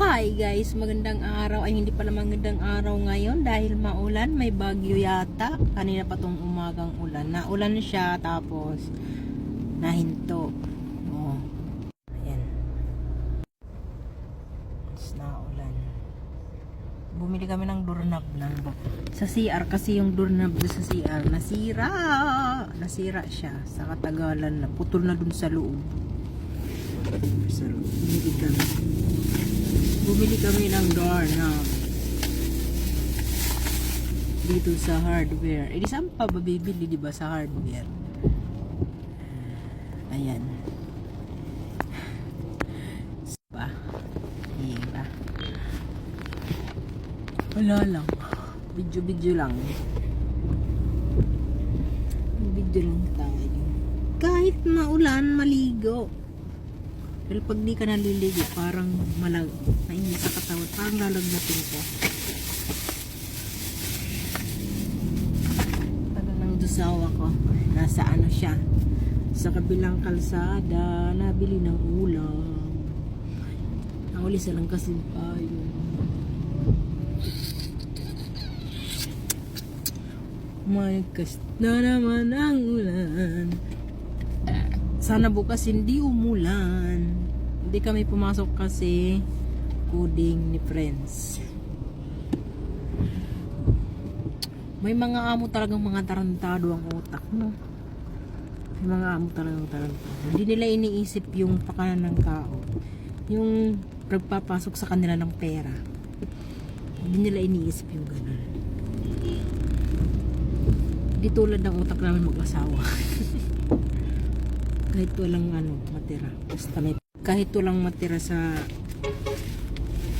Hi guys, magandang araw. Ay hindi pala magandang araw ngayon dahil maulan, may bagyo yata. Kanina pa tong umagang ulan. Naulan siya tapos nahinto. Oh. Ayan. Tapos naulan. Bumili kami ng doorknob ng sa CR kasi yung doorknob sa CR nasira. Nasira siya sa katagalan na putol na dun sa loob. Sa loob. Bumili kami. Bumili kami ng doorknob. Dito sa hardware. Eh, di saan pa ba bibili, di ba, sa hardware? Ayan. Pa. Hira. Wala lang. Video-video lang. Video lang tayo. Kahit maulan, maligo. Pero pag di ka naliligo, parang malag, mainit sa katawan, parang lalagnatin ko. Tagal ng dusawa ko. Nasa ano siya. Sa kabilang kalsada, nabili ng ulam. Nakuli silang kasi tayo. Magkas na naman ang ulan. Sana bukas hindi umulan. Hindi kami pumasok kasi coding ni friends. May mga amo talagang mga tarantado ang utak, no? May mga amo talagang tarantado. Hindi nila iniisip yung pakanan ng tao. Yung pagpapasok sa kanila ng pera. Hindi nila iniisip yung ganun. Hindi tulad ng utak namin mag-asawa. kahit walang ano, matira. Basta may, kahit walang matira sa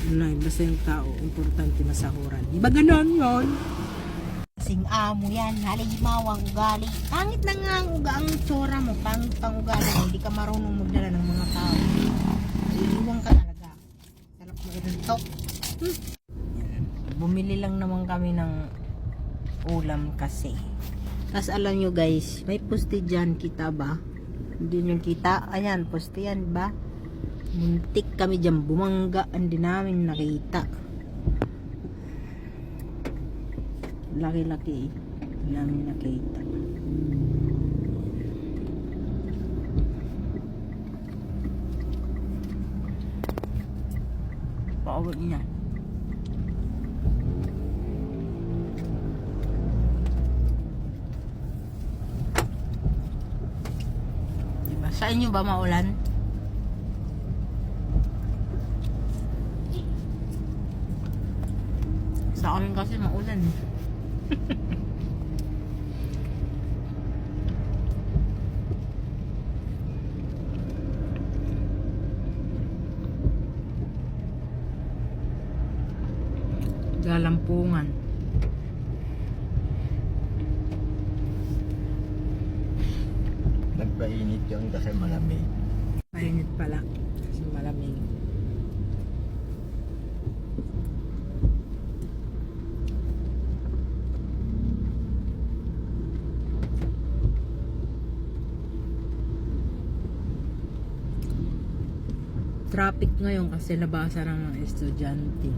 online, basta yung tao, importante masahuran. Di ba ganon yun? Sing amo yan, halimaw ang ugali. Pangit na nga ang uga ang tsura mo, pangit pang ugali mo, hindi ka marunong magdala ng mga tao. Iiwan ka talaga. Sarap mo ito. Hmm. Bumili lang naman kami ng ulam kasi. Tapos alam nyo guys, may poste dyan, kita ba? Hindi nyo kita. Ayan, poste yan ba? Muntik kami dyan, bumangga. Hindi namin nakita. Laki-laki. Hindi namin nakita. Paawag niya. Sa inyo ba maulan? Sa amin kasi maulan. eh. Galampungan. Nagpainit yun kasi malamig. Mainit pala. Kasi malamig. Traffic ngayon kasi labasan ng mga estudyante.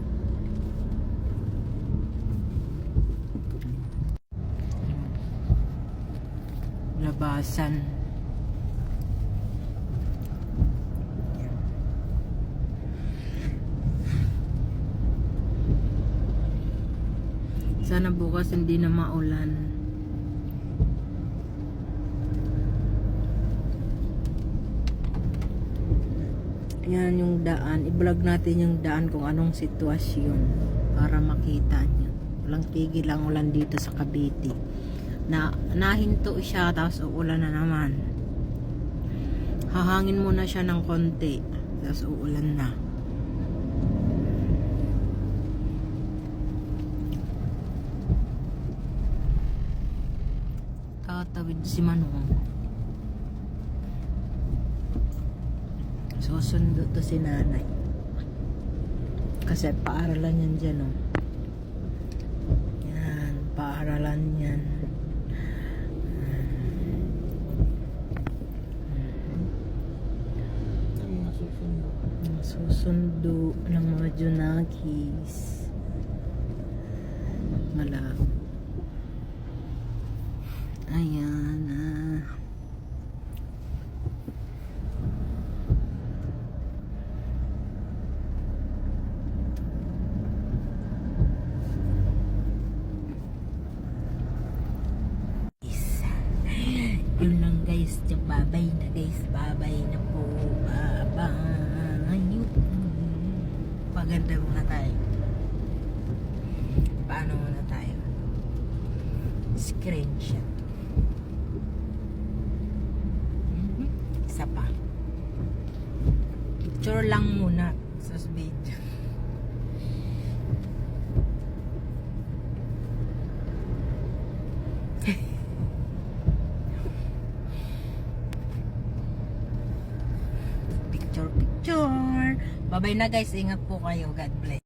Labasan. Sana bukas hindi na maulan. Yan yung daan. I-vlog natin yung daan kung anong sitwasyon para makita nyo. Walang tigil ang ulan dito sa Cavite. Na, nahinto siya tapos uulan na naman. Hahangin muna siya ng konti tapos uulan na. Tatawid si Manong. Susundo to si nanay. Kasi paaralan yan dyan, oh. Yan, paaralan yan. Ang mga susunod. Susunod. sundo ng mga Junakis. Malabo. Ayan ah. Isa. Yun lang guys. Yung babay na guys. Babay na po. Babay. Yun. Paganda muna tayo. Paano muna tayo? Screenshot. Isa pa. Picture lang muna sa video. picture picture. Bye-bye na guys. Ingat po kayo. God bless.